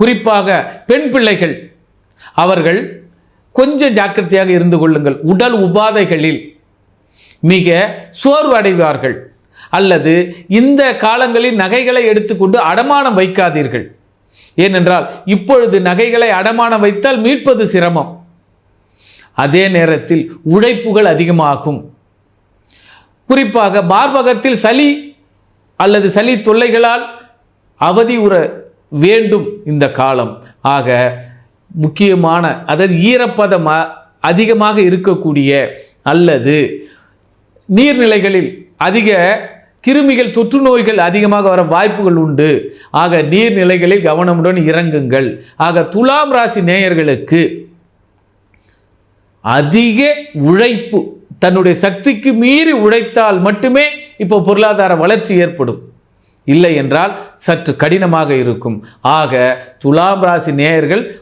குறிப்பாக பெண் பிள்ளைகள் அவர்கள் கொஞ்சம் ஜாக்கிரதையாக இருந்து கொள்ளுங்கள். உடல் உபாதைகளில் மிக சோர்வடைவார்கள் அல்லது இந்த காலங்களில் நகைகளை எடுத்துக்கொண்டு அடமானம் வைக்காதீர்கள். ஏனென்றால் இப்பொழுது நகைகளை அடமானம் வைத்தால் மீட்பது சிரமம். அதே நேரத்தில் உழைப்புகள் அதிகமாகும். குறிப்பாக மார்பகத்தில் சளி அல்லது சளி தொல்லைகளால் உற வேண்டும் இந்த காலம். ஆக முக்கியமான அதாவது ஈரப்பதம் அதிகமாக இருக்கக்கூடிய அல்லது நீர்நிலைகளில் அதிக கிருமிகள் தொற்று நோய்கள் அதிகமாக வர வாய்ப்புகள் உண்டு. ஆக நீர்நிலைகளில் கவனமுடன் இறங்குங்கள். ஆக துலாம் ராசி நேயர்களுக்கு அதிக உழைப்பு தன்னுடைய சக்திக்கு மீறி உழைத்தால் மட்டுமே இப்போ பொருளாதார வளர்ச்சி ஏற்படும். இல்லை என்றால் சற்று கடினமாக இருக்கும். ஆக துலாம் ராசி நேயர்கள்